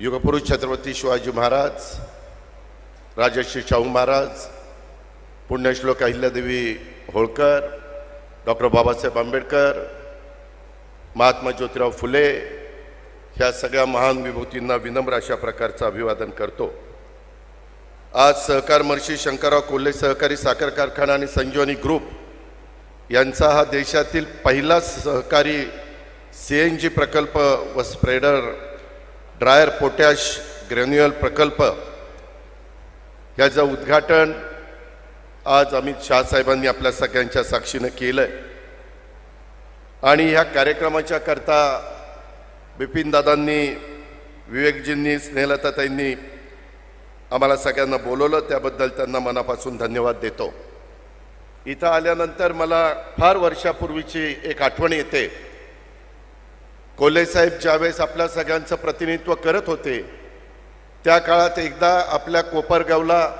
युगपुरुष छत्रपती शिवाजी महाराज राजश्री शाहू महाराज पुण्यश्लोक Ahilyadevi Holkar doctor Babasaheb Ambedkar Mahatma Jyotirao Phule ह्या सगळ्या महान विभूतींना विनम्र अशा प्रकारचं अभिवादन करतो. आज सहकार महर्षी शंकरराव कोल्हे सहकारी साखर कारखाना आणि संजीवनी ग्रुप यांचा हा देशातील पहिला सहकारी सी एन जी प्रकल्प व स्प्रेडर ड्रायर पोटॅश ग्रॅन्युअल प्रकल्प ह्याचं उद्घाटन आज अमित शाह साहेबांनी आपल्या सगळ्यांच्या साक्षीनं केलं आणि ह्या कार्यक्रमाच्या करता बिपिनदादांनी विवेकजींनी स्नेहलताताईंनी आम्हाला सगळ्यांना बोलवलं. त्याबद्दल त्यांना मनापासून धन्यवाद देतो. इथं आल्यानंतर मला फार वर्षापूर्वीची एक आठवण येते. कोल्हे साहेब ज्यावेळेस आपल्या सगळ्यांचं प्रतिनिधित्व करत होते त्या काळात एकदा आपल्या कोपरगावला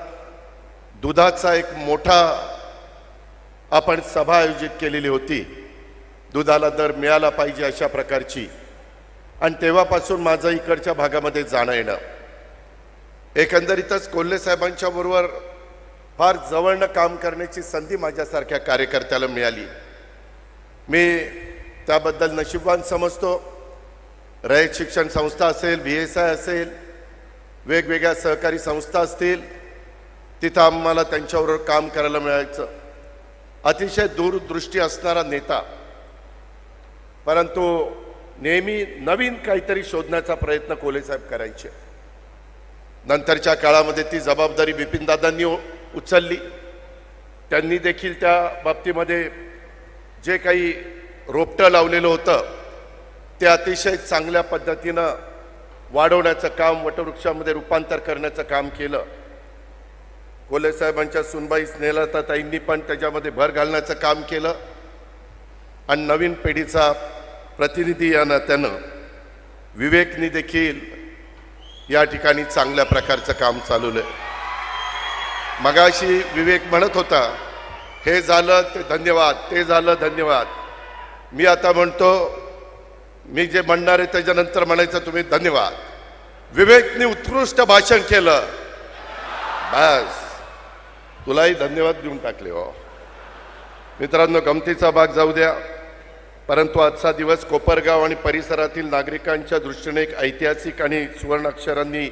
दुधाचा एक मोठा आपण सभा आयोजित केलेली होती. दुधाला दर मिळाला पाहिजे अशा प्रकारची. आणि तेव्हापासून माझं इकडच्या भागामध्ये जाणं येणं. एकंदरीतच कोल्हे साहेबांच्या बरोबर फार जवळनं काम करण्याची संधी माझ्यासारख्या कार्यकर्त्याला मिळाली. मी त्याबद्दल नशीबवान समजतो. रयत शिक्षण संस्था असेल व्ही एस आय असेल वेगवेगळ्या सहकारी संस्था असतील तिथं आम्हाला त्यांच्याबरोबर काम करायला मिळायचं. अतिशय दूरदृष्टी असणारा नेता. परंतु नेहमी नवीन काहीतरी शोधण्याचा प्रयत्न कोलेसाहेब करायचे. नंतरच्या काळामध्ये ती जबाबदारी बिपिनदादांनी उचलली. त्यांनी देखील त्या बाबतीमध्ये जे काही रोपटं लावलेलं होतं. ते अतिशय चांगल्या पद्धतीनं वाढवण्याचं काम वटवृक्षामध्ये रूपांतर करण्याचं काम केलं. कोले साहेबांच्या सुनबाई स्नेहलताताईंनी पण त्याच्यामध्ये भर घालण्याचं काम केलं. आणि नवीन पिढीचा प्रतिनिधी या नात्यानं विवेकनी देखील या ठिकाणी चांगल्या प्रकारचं काम चालवलं मगाशी विवेक म्हणत होता हे झालं ते धन्यवाद ते झालं धन्यवाद. मी आता म्हणतो मी जे म्हणणार आहे त्याच्यानंतर म्हणायचं तुम्ही धन्यवाद. विवेकने उत्कृष्ट भाषण केलं. बस. तुलाही धन्यवाद देऊन टाकले हो. मित्रांनो गमतीचा भाग जाऊ द्या. परंतु आजचा दिवस कोपरगाव आणि परिसरातील नागरिकांच्या दृष्टीने एक ऐतिहासिक आणि सुवर्ण अक्षरांनी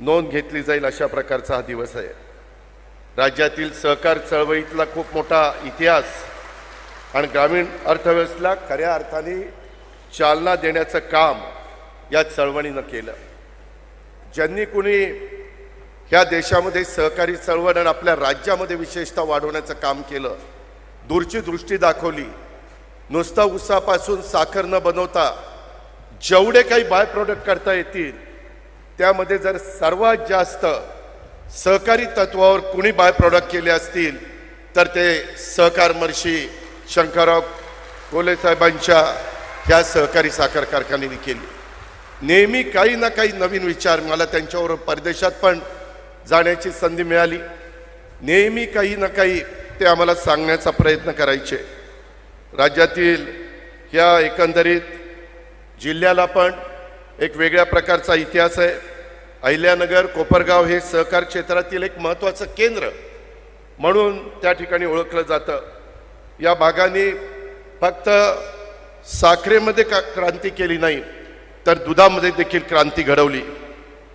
नोंद घेतली जाईल अशा प्रकारचा हा दिवस आहे. राज्यातील सहकार चळवळीतला खूप मोठा इतिहास आणि ग्रामीण अर्थव्यवस्थेला खऱ्या अर्थाने चालना देण्याचं काम या चळवळीनं केलं. ज्यांनी कुणी ह्या देशामध्ये सहकारी चळवळ आणि आपल्या राज्यामध्ये विशेषतः वाढवण्याचं काम केलं दूरची दृष्टी दाखवली नुसता उसापासून साखर न बनवता जेवढे काही बाय प्रोडक्ट करता येतील त्यामध्ये जर सर्वात जास्त सहकारी तत्वावर कुणी बाय प्रोडक्ट केले असतील तर ते सहकारमर्शी शंकरराव कोले साहेबांच्या ह्या सहकारी साखर कारखान्याने केली. नेहमी काही ना काही नवीन विचार मला त्यांच्यावर परदेशात पण जाण्याची संधी मिळाली. नेहमी काही ना काही ते आम्हाला सांगण्याचा प्रयत्न करायचे. राज्यातील ह्या एकंदरीत जिल्ह्याला पण एक वेगळ्या प्रकारचा इतिहास आहे. अहिल्यानगर कोपरगाव हे सहकार क्षेत्रातील एक महत्त्वाचं केंद्र म्हणून त्या ठिकाणी ओळखलं जातं. या भागाने फक्त साखरेमध्ये का क्रांती केली नाही तर दुधामध्ये देखील क्रांती घडवली.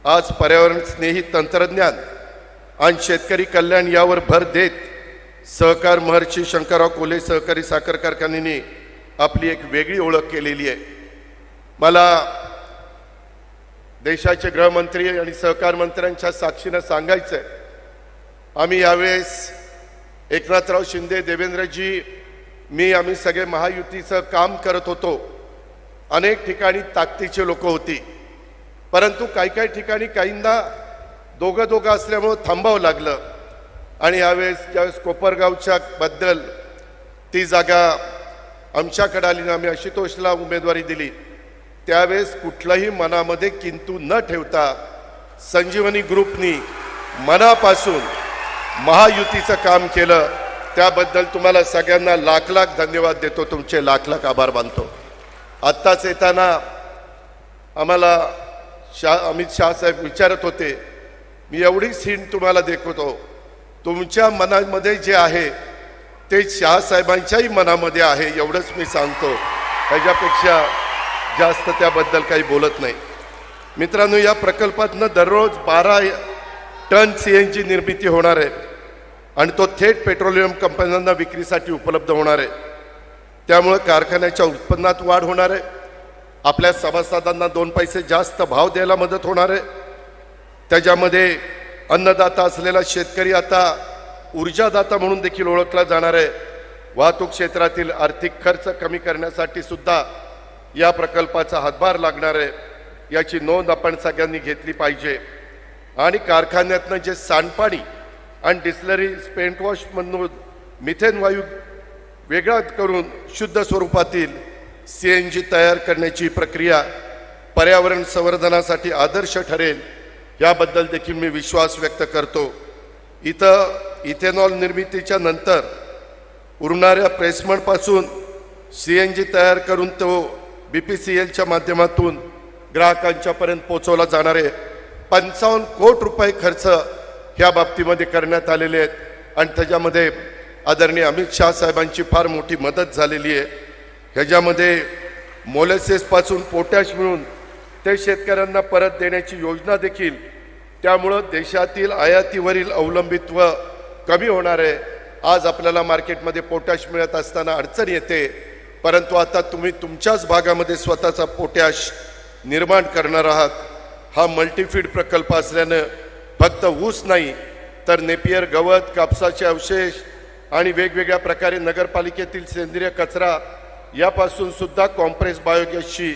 आज पर्यावरण स्नेही तंत्रज्ञान आणि शेतकरी कल्याण यावर भर देत सहकार महर्षी शंकरराव कोले सहकारी साखर कारखान्याने आपली एक वेगळी ओळख केलेली आहे. मला देशाचे गृहमंत्री आणि सहकार मंत्र्यांच्या साक्षीनं सांगायचं आहे आम्ही यावेळेस एकनाथराव शिंदे देवेंद्रजी मी आम्ही सगळे महायुतीचं काम करत होतो. अनेक ठिकाणी ताकदीचे लोक होती. परंतु काही काही ठिकाणी काहींना दोघं दोघं असल्यामुळं थांबावं लागलं. आणि यावेळेस ज्यावेळेस कोपरगावच्या बद्दल ती जागा आमच्याकडे आली ना आम्ही आशुतोषला उमेदवारी दिली त्यावेळेस कुठलंही मनामध्ये किंतू न ठेवता संजीवनी ग्रुपनी मनापासून महायुतीचं काम केलं. त्याबद्दल तुम्हाला सगळ्यांना लाख लाख धन्यवाद देतो. तुमचे लाख लाख आभार मानतो. आत्ताच येताना आम्हाला शा अमित शाह साहेब विचारत होते मी एवढीच सीन तुम्हाला देखवतो तुमच्या मनामध्ये जे आहे ते शहासाहेबांच्याही मनामध्ये आहे एवढंच मी सांगतो. त्याच्यापेक्षा जास्त त्याबद्दल काही बोलत नाही. मित्रांनो या प्रकल्पातनं दररोज बारा टन सी एन जी निर्मिती होणार आहे. आणि तो थेट पेट्रोलियम कंपन्यांना विक्रीसाठी उपलब्ध होणार आहे. त्यामुळं कारखान्याच्या उत्पन्नात वाढ होणार आहे. आपल्या सभासदांना दोन पैसे जास्त भाव द्यायला मदत होणार आहे. त्याच्यामध्ये अन्नदाता असलेला शेतकरी आता ऊर्जादाता म्हणून देखील ओळखला जाणार आहे. वाहतूक क्षेत्रातील आर्थिक खर्च कमी करण्यासाठी सुद्धा या प्रकल्पाचा हातभार लागणार आहे. याची नोंद आपण सगळ्यांनी घेतली पाहिजे. आणि कारखान्यातनं जे सांडपाणी आणि डिस्लरी पेंटवॉशमधून मिथेन वायू वेगळा करून शुद्ध स्वरूपातील सी एन जी तयार करण्याची प्रक्रिया पर्यावरण संवर्धनासाठी आदर्श ठरेल याबद्दल देखील मी विश्वास व्यक्त करतो. इथं इथेनॉल निर्मितीच्या नंतर उरणाऱ्या प्रेसमेंटपासून सी एन जी तयार करून तो बी पी सी एलच्या माध्यमातून ग्राहकांच्यापर्यंत पोहोचवला जाणारे पंचावन्न कोट रुपये खर्च ह्या बाबतीमध्ये करण्यात आलेले आहेत. आणि त्याच्यामध्ये आदरणीय अमित शाह साहेबांची फार मोठी मदत झालेली आहे. ह्याच्यामध्ये मोलेसेसपासून पोटॅश मिळून ते शेतकऱ्यांना परत देण्याची योजना देखील त्यामुळं देशातील आयातीवरील अवलंबित्व कमी होणार आहे. आज आपल्याला मार्केटमध्ये पोटॅश मिळत असताना अडचण येते. परंतु आता तुम्ही तुमच्याच भागामध्ये स्वतःचा पोटॅश निर्माण करणार आहात. हा मल्टीफीड प्रकल्प असल्यानं फक्त ऊस नाही तर नेपियर गवत कापसाचे अवशेष आणि वेगवेगळ्या प्रकारे नगरपालिकेतील सेंद्रिय कचरा यापासून सुद्धा कॉम्प्रेस बायोगॅसची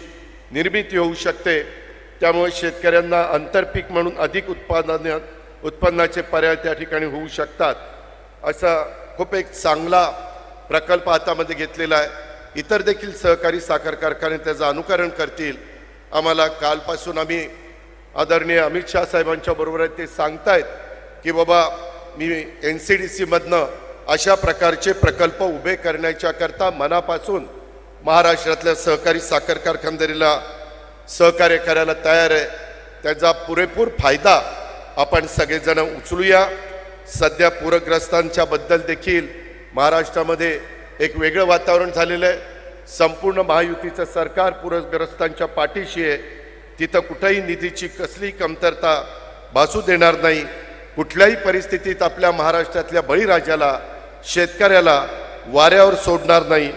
निर्मिती होऊ शकते. त्यामुळे शेतकऱ्यांना आंतरपीक म्हणून अधिक उत्पादन उत्पन्नाचे पर्याय त्या ठिकाणी होऊ शकतात. असा खूप एक चांगला प्रकल्प हातामध्ये घेतलेला आहे. इतर देखील सहकारी साखर कारखाने त्याचं अनुकरण करतील. आम्हाला कालपासून आम्ही आदरणीय अमित शाह साहेबांच्या बरोबर आहेत ते सांगतायत की बाबा मी एन सी डी सीमधनं अशा प्रकारचे प्रकल्प उभे करण्याच्या करता मनापासून महाराष्ट्रातल्या सहकारी साखर कारखानदारीला सहकार्य करायला तयार आहे. त्याचा पुरेपूर फायदा आपण सगळेजण उचलूया. सध्या पूरग्रस्तांच्या बद्दल देखील महाराष्ट्रामध्ये एक वेगळं वातावरण झालेलं आहे. संपूर्ण महायुतीचं सरकार पूरग्रस्तांच्या पाठीशी आहे. तिथं कुठंही निधीची कसली कमतरता भासू देणार नाही. कुठल्याही परिस्थितीत आपल्या महाराष्ट्रातल्या बळीराजाला शेतकऱ्याला वाऱ्यावर सोडणार नाही.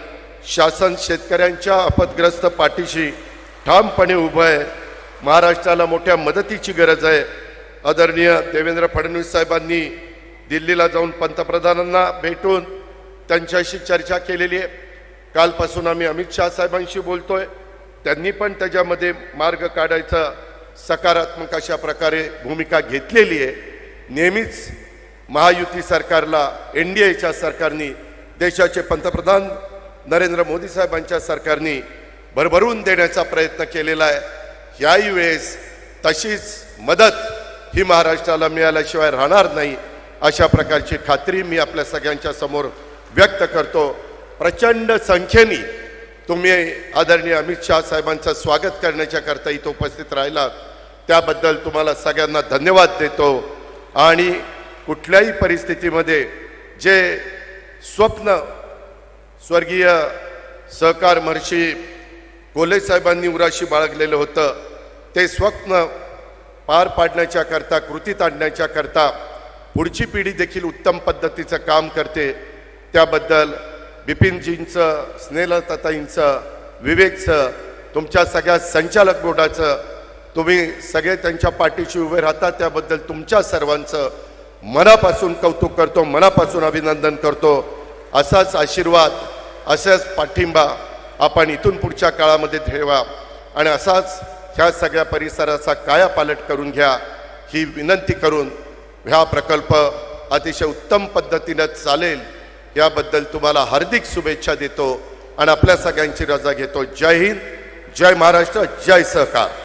शासन शेतकऱ्यांच्या आपदग्रस्त पाठीशी ठामपणे उभं आहे. महाराष्ट्राला मोठ्या मदतीची गरज आहे. आदरणीय देवेंद्र फडणवीस साहेबांनी दिल्लीला जाऊन पंतप्रधानांना भेटून त्यांच्याशी चर्चा केलेली आहे. कालपासून आम्ही अमित शाह साहेबांशी बोलतोय. त्यांनी पण त्याच्यामध्ये मार्ग काढायचा सकारात्मक अशा प्रकारे भूमिका घेतलेली आहे. नेहमीच महायुती सरकारला एन डी एच्या सरकारनी देशाचे पंतप्रधान नरेंद्र मोदी साहेबांच्या सरकारनी भरभरून देण्याचा प्रयत्न केलेला आहे. याही वेळेस तशीच मदत ही महाराष्ट्राला मिळाल्याशिवाय राहणार नाही अशा प्रकारची खात्री मी आपल्या सगळ्यांच्या समोर व्यक्त करतो. प्रचंड संख्येने तुम्ही आदरणीय अमित शाह साहेबांचं स्वागत करण्याच्या करता इथं उपस्थित राहिलात त्याबद्दल तुम्हाला सगळ्यांना धन्यवाद देतो. आणि कुठल्याही परिस्थितीमध्ये जे स्वप्न स्वर्गीय सहकार महर्षी साहेबांनी उराशी बाळगलेलं होतं ते स्वप्न पार पाडण्याच्या करता कृतीत आणण्याच्या करता पुढची पिढी देखील उत्तम पद्धतीचं काम करते. त्याबद्दल बिपिनजींचं स्नेहलताताईंचं विवेकचं तुमच्या सगळ्या संचालक बोर्डाचं तुम्ही सगळे त्यांच्या पाठीशी उभे राहता त्याबद्दल तुमच्या सर्वांचं मनापासून कौतुक करतो मनापासून अभिनंदन करतो. असाच आशीर्वाद असाच पाठिंबा आपण इथून पुढच्या काळामध्ये ठेवा आणि असाच ह्या सगळ्या परिसराचा कायापालट करून घ्या. ही विनंती करून हा प्रकल्प अतिशय उत्तम पद्धतीनं चालेल. याबद्दल तुम्हाला हार्दिक शुभेच्छा देतो आणि आपल्या सगळ्यांची रजा घेतो. जय हिंद जय महाराष्ट्र जय सहकार.